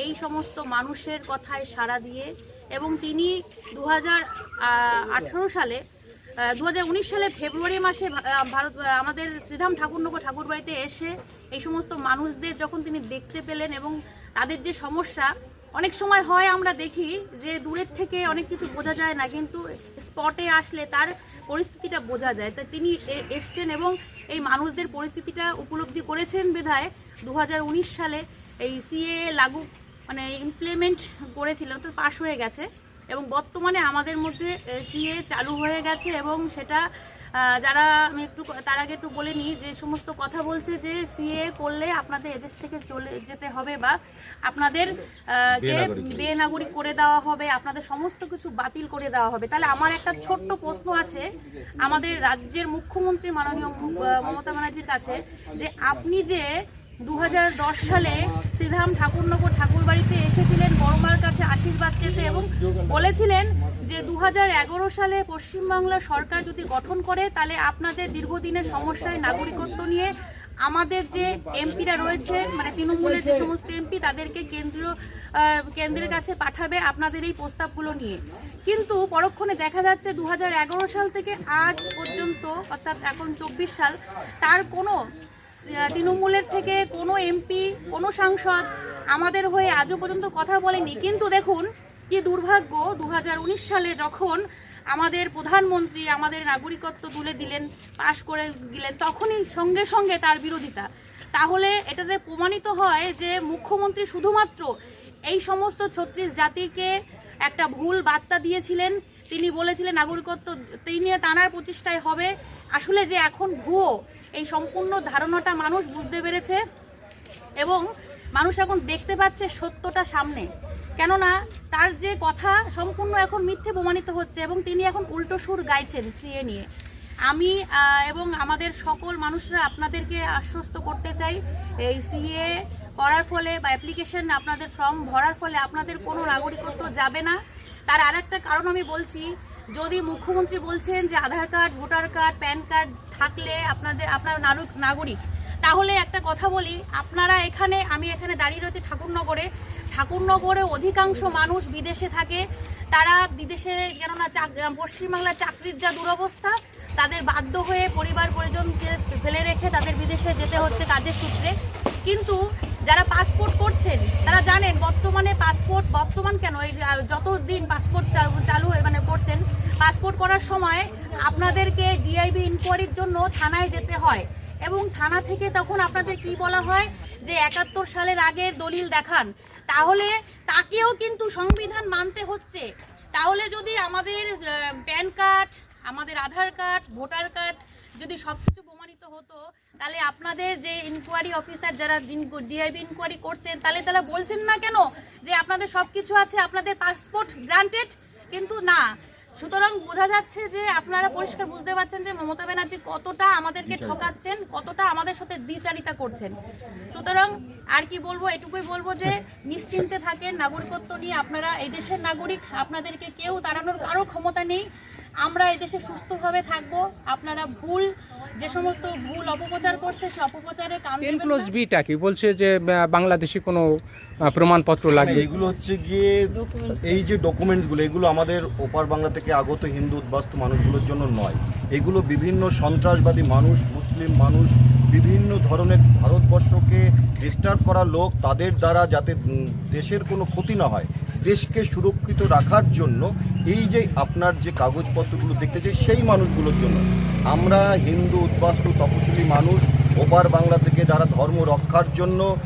এই সমস্ত মানুষের কথায় সাড়া দিয়ে এবং তিনি দু আঠারো সালে দু হাজার উনিশ সালে ফেব্রুয়ারি মাসে ভারত আমাদের শ্রীধাম ঠাকুরনগর ঠাকুরবাড়িতে এসে এই সমস্ত মানুষদের যখন তিনি দেখতে পেলেন এবং তাদের যে সমস্যা, অনেক সময় হয় আমরা দেখি যে দূরের থেকে অনেক কিছু বোঝা যায় না, কিন্তু স্পটে আসলে তার পরিস্থিতিটা বোঝা যায়। তা তিনি এসছেন এবং এই মানুষদের পরিস্থিতিটা উপলব্ধি করেছেন বিধায় দু হাজার উনিশ সালে এই সিএ লাগু মানে ইমপ্লিমেন্ট করেছিলেন তো পাশ হয়ে গেছে। এবং বর্তমানে আমাদের মধ্যে সিএ চালু হয়ে গেছে এবং সেটা যারা আমি একটু তার আগে একটু বলে নিই যে সমস্ত কথা বলছে যে সিএ করলে আপনাদের এদেশ থেকে চলে যেতে হবে বা আপনাদের বেনাগরিক করে দেওয়া হবে আপনাদের সমস্ত কিছু বাতিল করে দেওয়া হবে। তাহলে আমার একটা ছোট্ট প্রশ্ন আছে আমাদের রাজ্যের মুখ্যমন্ত্রী মাননীয় মমতা ব্যানার্জির কাছে যে আপনি যে দু হাজার দশ সালে শ্রীধাম ঠাকুরনগর ঠাকুরবাড়িতে এসেছিলেন বড়মার কাছে আশীর্বাদ চেতে এবং বলেছিলেন যে দু হাজার এগারো সালে পশ্চিমবাংলা সরকার যদি গঠন করে, তাহলে আপনাদের দীর্ঘদিনের সমস্যায় নাগরিকত্ব নিয়ে আমাদের যে এমপিরা রয়েছে মানে তৃণমূলের যে সমস্ত এমপি, তাদেরকে কেন্দ্রীয় কেন্দ্রের কাছে পাঠাবে আপনাদের এই প্রস্তাবগুলো নিয়ে। কিন্তু পরক্ষণে দেখা যাচ্ছে দু হাজার এগারো সাল থেকে আজ পর্যন্ত, অর্থাৎ এখন চব্বিশ সাল, তার কোনো তৃণমূলের থেকে কোনো এমপি কোনো সাংসদ আমাদের হয়ে আজও পর্যন্ত কথা বলেনি কিন্তু দেখুন কি দুর্ভাগ্য দু হাজার উনিশ সালে যখন আমাদের প্রধানমন্ত্রী আমাদের নাগরিকত্ব তুলে দিলেন পাশ করে দিলেন তখনই সঙ্গে সঙ্গে তার বিরোধিতা তাহলে এটাতে প্রমাণিত হয় যে মুখ্যমন্ত্রী শুধুমাত্র এই সমস্ত ছত্রিশ জাতিকে একটা ভুল বার্তা দিয়েছিলেন তিনি বলেছিলেন নাগরিকত্ব তিনি টানার প্রচেষ্টায় হবে আসলে যে এখন ভুয়ো এই সম্পূর্ণ ধারণাটা মানুষ বুঝতে পেরেছে এবং মানুষ এখন দেখতে পাচ্ছে সত্যটা সামনে। কেননা তার যে কথা সম্পূর্ণ এখন মিথ্যে প্রমাণিত হচ্ছে এবং তিনি এখন উল্টো সুর গাইছেন সিএ নিয়ে। আমি এবং আমাদের সকল মানুষরা আপনাদেরকে আশ্বস্ত করতে চাই, এই সিএ করার ফলে বা অ্যাপ্লিকেশন আপনাদের ফর্ম ভরার ফলে আপনাদের কোনো নাগরিকত্ব যাবে না। তার আর একটা কারণ আমি বলছি, যদি মুখ্যমন্ত্রী বলছেন যে Aadhaar card, voter card, PAN card থাকলে আপনাদের, আপনার নারু- নাগরিক, তাহলে একটা কথা বলি, আপনারা এখানে, আমি এখানে দাঁড়িয়ে রয়েছি ঠাকুরনগরে ঠাকুরনগরে অধিকাংশ মানুষ বিদেশে থাকে, তারা বিদেশে, কেননা চাক- পশ্চিমবাংলার চাকরির যা দুরবস্থা, তাদের বাধ্য হয়ে পরিবার পরিজনকে ফেলে রেখে তাদের বিদেশে যেতে হচ্ছে কাজের সূত্রে। কিন্তু যারা পাসপোর্ট তারা জানেন বর্তমানে পাসপোর্ট, বর্তমান কেন? এই যত দিন পাসপোর্ট চালু- হয়ে- মানে করছেন, পাসপোর্ট করার সময় আপনাদেরকে ডিআইবি ইনকোয়ারির জন্য থানায় যেতে হয় এবং থানা থেকে তখন আপনাদের কি বলা হয়? যে একাত্তর সালের আগের দলিল দেখান। তাহলে তাকেও কিন্তু সংবিধান মানতে হচ্ছে। তাহলে যদি আমাদের প্যান কার্ড, আমাদের আধার কার্ড, ভোটার কার্ড যদি সব কিছু প্রমাণিত হতো তাহলে আপনাদের যে ইনকোয়ারি অফিসার যারা ডিআইবি ইনকোয়ারি করছেন তাহলে তারা বলছেন না কেন যে আপনাদের সব কিছু আছে আপনাদের পাসপোর্ট গ্রান্টেড কিন্তু না। সুতরাং বোঝা যাচ্ছে যে আপনারা পরিষ্কার বুঝতে পারছেন যে মমতা ব্যানার্জি কতটা আমাদেরকে ঠকাচ্ছেন কতটা আমাদের সাথে দ্বিচারিতা করছেন। সুতরাং আর কি বলব এটুকুই বলব যে নিশ্চিন্তে থাকেন। নাগরিকত্ব নিয়ে আপনারা এই দেশের নাগরিক আপনাদেরকে কেউ তাড়ানোর কারও ক্ষমতা নেই। আমরা এদেশে সুস্থভাবে থাকব। আপনারা ভুল যে সমস্ত ভুল অপপ্রচার করছে সে অপপ্রচারে কান প্লাস বিটা কি? বলছে যে বাংলাদেশি কোনো প্রমাণপত্র লাগবে। এগুলো হচ্ছে গিয়ে এই যে ডকুমেন্টসগুলো এগুলো আমাদের ওপার বাংলা থেকে আগত হিন্দু উদ্বাস্তু মানুষগুলোর জন্য নয়। এগুলো বিভিন্ন সন্ত্রাসবাদী মানুষ মুসলিম মানুষ বিভিন্ন ধরনের ভারতবর্ষকে ডিস্টার্ব করা লোক তাদের দ্বারা যাতে দেশের কোনো ক্ষতি না হয় দেশকে সুরক্ষিত রাখার জন্য এই যে আপনার যে কাগজপত্রগুলো দেখতে চাই, সেই মানুষগুলোর জন্য। আমরা হিন্দু উদ্বাস্তু তপশিলি মানুষ, ওপার বাংলা থেকে যারা ধর্ম রক্ষার জন্য,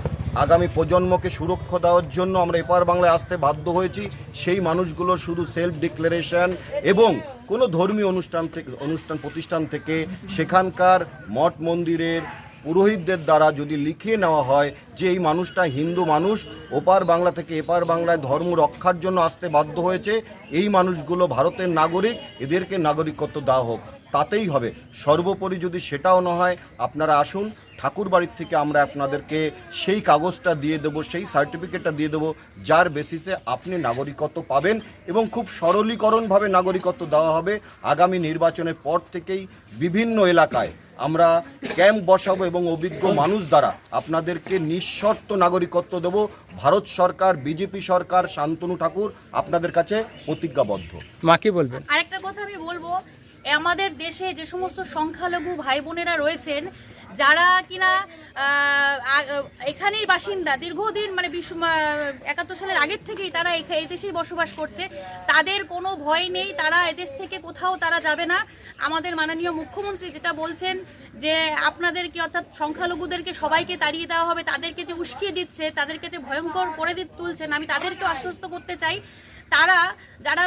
আগামী প্রজন্মকে সুরক্ষা দেওয়ার জন্য আমরা এপার বাংলায় আসতে বাধ্য হয়েছি, সেই মানুষগুলো শুধু সেলফ ডিক্লারেশন এবং কোনো ধর্মীয় অনুষ্ঠান থেকে, অনুষ্ঠান প্রতিষ্ঠান থেকে সেখানকার মঠ মন্দিরের পুরোহিতদের দ্বারা যদি লিখিয়ে নেওয়া হয় যে এই মানুষটা হিন্দু মানুষ, ওপার বাংলা থেকে এপার বাংলায় ধর্ম রক্ষার জন্য আসতে বাধ্য হয়েছে, এই মানুষগুলো ভারতের নাগরিক, এদেরকে নাগরিকত্ব দেওয়া হোক। তাতেই হবে। সর্বোপরি যদি সেটাও না হয় আপনারা আসুন ঠাকুর বাড়ির থেকে আমরা আপনাদেরকে সেই কাগজটা দিয়ে দেবো সেই সার্টিফিকেটটা দিয়ে দেবো যার বেসিসে আপনি নাগরিকত্ব পাবেন এবং খুব সরলীকরণভাবে নাগরিকত্ব দেওয়া হবে। আগামী নির্বাচনের পর থেকেই বিভিন্ন এলাকায় আমরা ক্যাম্প বসাবো এবং অভিজ্ঞ মানুষ দ্বারা আপনাদেরকে নিঃশর্ত নাগরিকত্ব দেবো। ভারত সরকার বিজেপি সরকার শান্তনু ঠাকুর আপনাদের কাছে প্রতিজ্ঞাবদ্ধ। মাকে বলবেন? আরেকটা কথা আমি বলব আমাদের দেশে যে সমস্ত সংখ্যালঘু ভাই বোনেরা রয়েছেন, যারা কিনা এখানেই বাসিন্দা, দীর্ঘদিন মানে বিশ্ব একাত্তর সালের আগের থেকেই তারা এখা- এই দেশেই বসবাস করছে, তাদের কোনো ভয় নেই, তারা এদেশ থেকে কোথাও তারা যাবে না। আমাদের মাননীয় মুখ্যমন্ত্রী যেটা বলছেন যে আপনাদেরকে অর্থাৎ সংখ্যালঘুদেরকে সবাইকে তাড়িয়ে দেওয়া হবে, তাদেরকে যে উস্কিয়ে দিচ্ছে, তাদেরকে যে ভয়ঙ্কর করে তুলছেন, আমি তাদেরকে আশ্বস্ত করতে চাই তারা যারা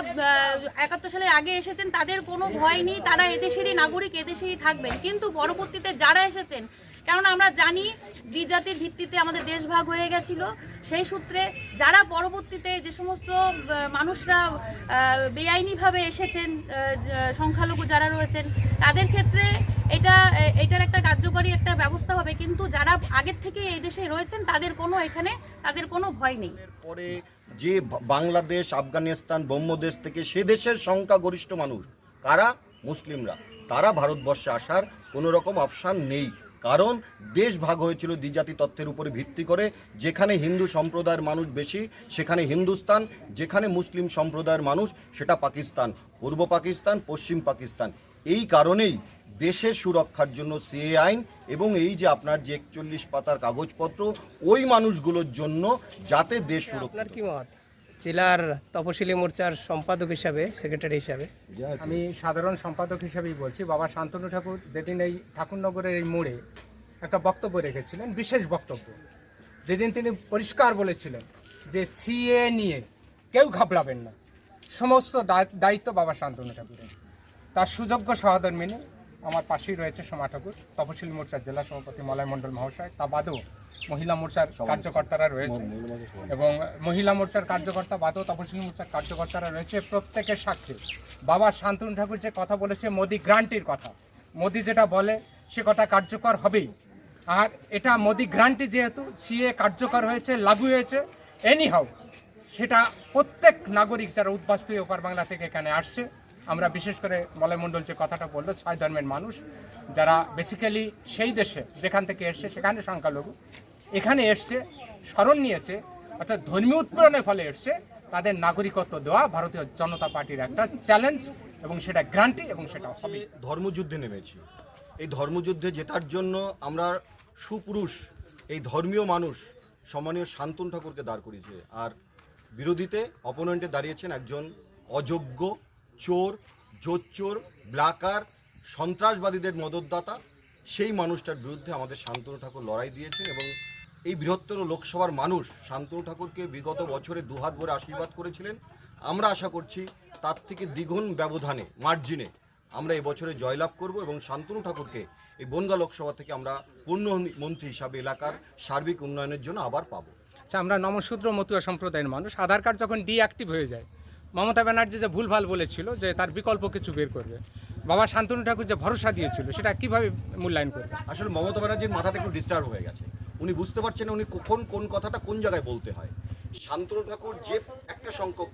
একাত্তর সালের আগে এসেছেন, তাদের কোনো ভয় নেই, তারা এদেশেরই নাগরিক, এদেশেরই থাকবেন। কিন্তু পরবর্তীতে যারা এসেছেন কেননা আমরা জানি দ্বিজাতির ভিত্তিতে আমাদের দেশ ভাগ হয়ে গেছিল, সেই সূত্রে যারা পরবর্তীতে যে সমস্ত মানুষরা বেআইনিভাবে এসেছেন সংখ্যালঘু যারা রয়েছেন, তাদের ক্ষেত্রে এটা এটার একটা কার্যকরী একটা ব্যবস্থা হবে। কিন্তু যারা আগের থেকে এই দেশে রয়েছেন, তাদের কোনো এখানে, তাদের কোনো ভয় নেই। পরে যে বাংলাদেশ, আফগানিস্তান ব্রহ্মদেশ থেকে সে দেশের সংখ্যাগরিষ্ঠ মানুষ, কারা? মুসলিমরা। তারা ভারতবর্ষে আসার কোনো রকম অপশান নেই। কারণ দেশ ভাগ হয়েছিল দ্বিজাতি তত্ত্বের উপরে ভিত্তি করে, যেখানে হিন্দু সম্প্রদায়ের মানুষ বেশি, সেখানে হিন্দুস্তান, যেখানে মুসলিম সম্প্রদায়ের মানুষ, সেটা পাকিস্তান। পূর্ব পাকিস্তান, পশ্চিম পাকিস্তান। এই কারণেই দেশের সুরক্ষার জন্য সিএ আইন এবং এই যে আপনার যে একচল্লিশ পাতার কাগজপত্র ওই মানুষগুলোর জন্য যাতে দেশ আপনার সুরক্ষিত কি মত? জেলার তপশিলি মোর্চার সম্পাদক হিসাবে সেক্রেটারি হিসাবে? আমি সাধারণ সম্পাদক হিসাবেই বলছি। বাবা শান্তনু ঠাকুর যেদিন এই ঠাকুরনগরের এই মোড়ে একটা বক্তব্য রেখেছিলেন বিশেষ বক্তব্য। যেদিন তিনি পরিষ্কার বলেছিলেন যে সিএ নিয়ে কেউ ঘাবড়াবেন না। সমস্ত দায়- দায়িত্ব বাবা শান্তনু ঠাকুরের। তার সুযোগ্য সহধর্মিনী আমার পাশেই রয়েছে সোমা ঠাকুর তপশিল মোর্চার জেলা সভাপতি মলয় মণ্ডল মহাশয়। তা বাদেও মহিলা মোর্চার কার্যকর্তারা রয়েছে। এবং মহিলা মোর্চার কার্যকর্তা বাদেও তপশিল মোর্চার কার্যকর্তারা রয়েছে প্রত্যেকের সাক্ষী। বাবা শান্তনু ঠাকুর যে কথা বলেছে মোদি গ্রান্টির কথা। মোদি যেটা বলে সে কথা কার্যকর হবেই। আর এটা মোদি গ্রান্টি যেহেতু সিএ কার্যকর হয়েছে লাগু হয়েছে এনি হাউ সেটা প্রত্যেক নাগরিক যারা উদ্বাস্তু ওপার বাংলা থেকে এখানে আসছে আমরা বিশেষ করে মলয় মণ্ডল যে কথাটা বলল ছয় ধর্মের মানুষ যারা বেসিক্যালি সেই দেশে যেখান থেকে এসছে সেখানে সংখ্যালঘু এখানে এসছে স্মরণ নিয়েছে অর্থাৎ ধর্মীয় উৎপীড়নের ফলে এসছে তাদের নাগরিকত্ব দেওয়া ভারতীয় জনতা পার্টির একটা চ্যালেঞ্জ এবং সেটা গ্রান্টি এবং সেটা হবে। ধর্মযুদ্ধে নেমেছি। এই ধর্মযুদ্ধে জেতার জন্য আমরা সুপুরুষ এই ধর্মীয় মানুষ সম্মানীয় শান্তন ঠাকুরকে দাঁড় করিয়েছে। আর বিরোধীতে অপোনেন্টে দাঁড়িয়েছেন একজন অযোগ্য চোর, জোচ্চোর, ব্লাকার, সন্ত্রাসবাদীদের মদতদাতা, সেই মানুষটার বিরুদ্ধে আমাদের শান্তনু ঠাকুর লড়াই দিয়েছেন এবং এই বৃহত্তর লোকসভার মানুষ শান্তনু ঠাকুরকে বিগত বছরে দুহাত ভরে আশীর্বাদ করেছিলেন। আমরা আশা করছি তার থেকে দ্বিগুণ ব্যবধানে, মার্জিনে আমরা এবছরে জয়লাভ করব এবং শান্তনু ঠাকুরকে এই বনগা লোকসভা থেকে আমরা পূর্ণ মন্ত্রী হিসাবে এলাকার সার্বিক উন্নয়নের জন্য আবার পাবো। আচ্ছা আমরা নমশূদ্র মতুয়া সম্প্রদায়ের মানুষ। আধার কার্ড যখন ডিঅ্যাক্টিভ হয়ে যায় মমতা ব্যানার্জি যে ভুলভাল বলেছিল যে তার বিকল্প কিছু বের করবে, বাবা শান্তনু ঠাকুর যে ভরসা দিয়েছিল, সেটা কীভাবে মূল্যায়ন করবে? আসলে মমতা ব্যানার্জির মাথাটা একটু ডিস্টার্ব হয়ে গেছে। উনি বুঝতে পারছেন উনি কখন কোন কথাটা কোন জায়গায় বলতে হয়। শান্তনু ঠাকুর যে একটা সংখ্যক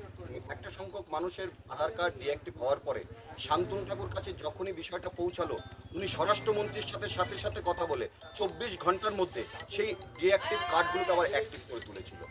একটা সংখ্যক মানুষের আধার কার্ড ডিঅ্যাক্টিভ হওয়ার পরে শান্তনু ঠাকুর কাছে যখনই বিষয়টা পৌঁছালো, উনি স্বরাষ্ট্রমন্ত্রীর সাথে সাথে সাথে কথা বলে চব্বিশ ঘণ্টার মধ্যে সেই ডিঅ্যাক্টিভ কার্ডগুলোকে আবার অ্যাক্টিভ করে তুলেছিল।